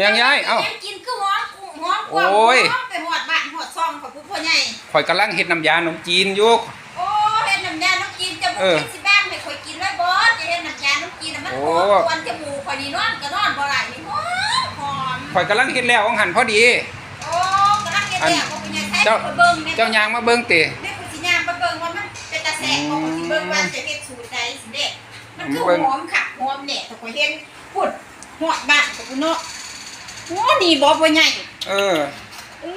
ยังยายเอ้ากินคือหอมกุ้งหอมกว่าโอ้ยหอมไปหอดบ้านหอดซองของผู้พ่อใหญ่ข่อยกำลังเฮ็ดน้ำยาขนมจีนอยู่โอ้เฮ็ดน้ำยาน้ำจีนจะบุเอกอกินสิแบ้งให้ข่อยกินไว้บ่จะเฮ็ดน้ำยาน้ำจีนน่ะมันโอ้หอมควันจมูกข่อยนี่นอนก็นอนบ่ได้นี่หอมหอมข่อยกำลังเฮ็ดแล้วของหันพอดีโอ้กำลังเฮ็ดอันแล้วบ่เป็นไงใช้เจ้าข่อยเบิ่งนี่ยเจ้ายางมาเบิ่งติเด็กผู้สิย่างมาเบิ่งว่ามันเป็นตาแสกบ่ข่อยสิเบิ่งว่าจะเฮ็ดสูตรใดสิเด้มันคือเบิ่งหอมคักหอมแหน่แต่ข่อยเห็นพูดหอดบ้านของกูเนาะโอ้นี่บ่พ่อใหญ่เออโอ้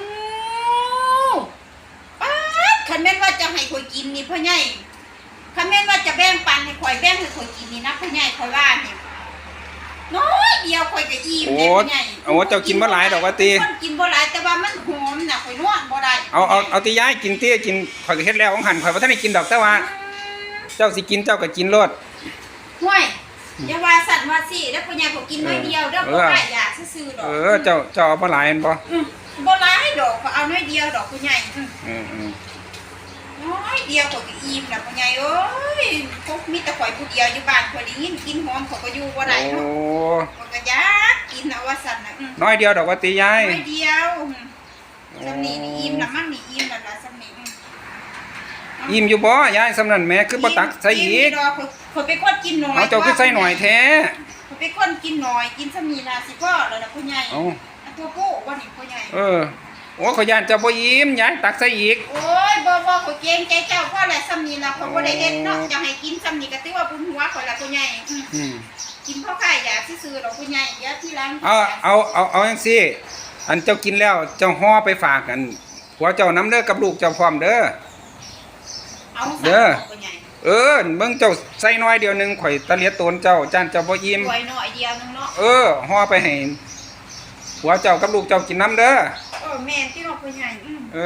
ป๊าดคันแม่นว่าจะให้ข่อยกินนี่พ่อใหญ่คันแม่นว่าจะแบ่งปันให้ข่อยแบ่งให้ข่อยกินนี่นะพ่อใหญ่ข่อยว่านี่น้อยเดียวข่อยก็อิ่มโอ้เด้พ่อใหญ่โอ้เจ้ากินบ่หลายดอกว่าติคนกินบ่หลายแต่ว่ามันหอมน่ะข่อยนวดบ่ได้เอาเอาเอาติยายกินติกินข่อยก็เฮ็ดแล้วของหันข่อยบ่ทันได้กินดอกแต่ว่า เจ้าสิกินเจ้าก็กินโลดห่วยอย่าว่าสั่น ว่าสิแล้วพ่อใหญ่ข่อยกินน้อยเดียวเด้อเอบ่อได้อยากซื่อๆดอกเออเจ้าเจ้าเอาบ่หลายแม่นบ่อืมบ่หลายดอกก็เอาน้อยเดียวดอกพ่อใหญ่อืมเออเออน้อยเดียวข่อยก็อิ่มน่ะพ่อใหญ่เอ้ยพวกมีแต่ข่อยผู้เดียวอยู่บ้านข่อยได้ยินกินหอมข่อยก็อยู่บ่ได้โอ้เนาะมันก็อยากกินเอาว่าสั่นนะอืมน้อยเดียวดอกว่าติยายไม่เดียวอืมสำนีนี่อิ่มละมั่งนี่อิ่มละละสำนีอืม อิ่มอยู่บ่ยายสำนั้นแหม่คือบ่ตักใส่อีกมดอกคนไปคนกินหน่อยเอาเจ้าคือใส่หน่อยแท้คนไปคนกินหน่อยกินสำนีละสิพ่อแล้วนะพ่อใหญ่เอาอันตัวผู้ว่านี่พ่อใหญ่เออโอ้ขอยย่านเจ้าบ่อิ่มยายตักใส่อีกโอ้ยบ่บ่ข่อยเกรงใจเจ้าพ่อแหละสำนีละเขาบ่ได้เฮ็ดเนาะจะให้กินสำนีก็ถือว่าบุญหัวข่อยละพ่อใหญ่อืมอืมกินเพราะไข่อยากซื่อๆดอกพ่อใหญ่อย่าที่หลังเอาเอาเอาเอาจังซี่ อันเจ้ากินแล้วเจ้าห่อไปฝากกันผัวเจ้าน้ำเด้อกับลูกเจ้าพร้อมเด้อ เอาเด้อพ่อใหญ่เออเบิ่งเจ้าใส่น้อยเดียวหนึงข่อยตะเลียโตนเจ้าจานเจ้าบ่อิ่มรวยหน่อยเดียวนึงเนาะเออห่อไปให้ผัวเจ้ากับลูกเจ้ากินน้ำเด้อเออแม่นที่เราพ่อใหญ่อืมเอ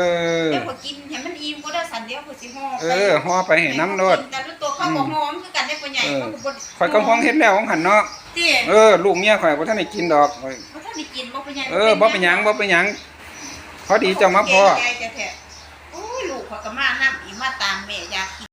อเดี๋ยวพอกินเห็นมันอิ่มก็ได้สันเดียวพอสิห่อเออห่อไปให้น้ำโลดแต่รู้ตัวเขาบอกหอมคือกันได้คนใหญ่เออเขาก็บ่ข่อยก็ฮ้องเฮ็ดแล้วของหันเนาะเตี้ยเออลูกเมียข่อยบ่ทันได้กินดอกข่อยเขาถ้าได้กินบ่เป็นหยังเออบ่เป็นหยังบ่เป็นหยังพอดีเจ้ามาพ่อเกรงใจจะแท้โอ้ยลูกเขาก็มานํอี มาตามแม่อยากกิน